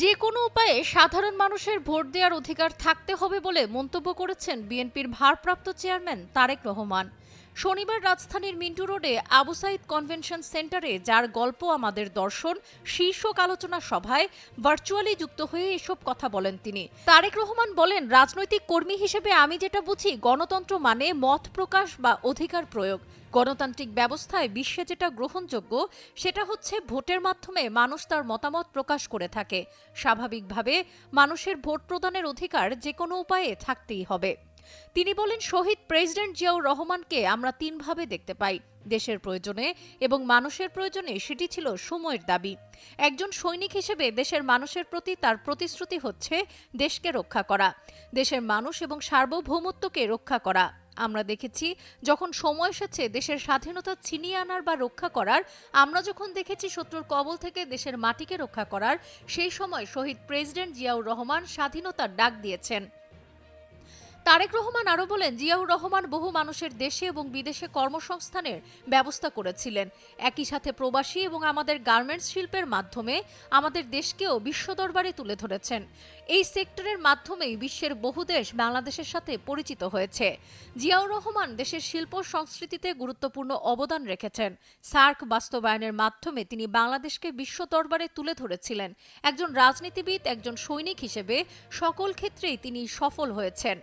যে কোনো উপায়ে সাধারণ মানুষের ভোট দেওয়ার অধিকার থাকতে হবে বলে মন্তব্য করেছেন বিএনপির ভারপ্রাপ্ত চেয়ারম্যান তারেক রহমান। শনিবার রাজধানীর মিন্টু রোডে আবু সাইদ কনভেনশন সেন্টারে, যার গল্প আমাদের দর্শন, শীর্ষক আলোচনা সভায় ভার্চুয়ালি যুক্ত হয়ে এসব কথা বলেন তিনি। তারেক রহমান বলেন, রাজনৈতিক কর্মী হিসেবে আমি যেটা বুঝি, গণতন্ত্র মানে মত প্রকাশ বা অধিকার প্রয়োগ। গণতান্ত্রিক ব্যবস্থায় বিশ্বে যেটা গ্রহণযোগ্য, সেটা হচ্ছে ভোটের মাধ্যমে মানুষ তার মতামত প্রকাশ করে থাকে। স্বাভাবিকভাবে মানুষের ভোট প্রদানের অধিকার যে কোনো উপায়ে থাকতেই হবে। তিনি বলেন, শহীদ প্রেসিডেন্ট জিয়াউর রহমানকে আমরা তিনভাবে দেখতে পাই, দেশের প্রয়োজনে এবং মানুষের প্রয়োজনে। সেটি ছিল সময়ের দাবি। একজন সৈনিক হিসেবে দেশের মানুষের প্রতি তার প্রতিশ্রুতি হচ্ছে দেশকে রক্ষা করা, দেশের মানুষ এবং সার্বভৌমত্বকে রক্ষা করা। আমরা দেখেছি, যখন সময় এসেছে, দেশের স্বাধীনতা ছিনিয়ে আনার বা রক্ষা করার, আমরা যখন দেখেছি শত্রুর কবল থেকে দেশের মাটিকে রক্ষা করার, সেই সময় শহীদ প্রেসিডেন্ট জিয়াউর রহমান স্বাধীনতার ডাক দিয়েছেন। তারেক রহমান আরও বলেন, জিয়াউর রহমান বহু মানুষের দেশে এবং বিদেশে কর্মসংস্থানের ব্যবস্থা করেছিলেন। একই সাথে প্রবাসী এবং আমাদের গার্মেন্টস শিল্পের মাধ্যমে আমাদের দেশকেও বিশ্ব দরবারে তুলে ধরেছেন। এই সেক্টরের মাধ্যমেই বিশ্বের বহু দেশ বাংলাদেশের সাথে পরিচিত হয়েছে। জিয়াউর রহমান দেশের শিল্প সংস্কৃতিতে গুরুত্বপূর্ণ অবদান রেখেছেন। সার্ক বাস্তবায়নের মাধ্যমে তিনি বাংলাদেশকে বিশ্ব দরবারে তুলে ধরেছিলেন। একজন রাজনীতিবিদ, একজন সৈনিক হিসেবে সকল ক্ষেত্রেই তিনি সফল হয়েছেন।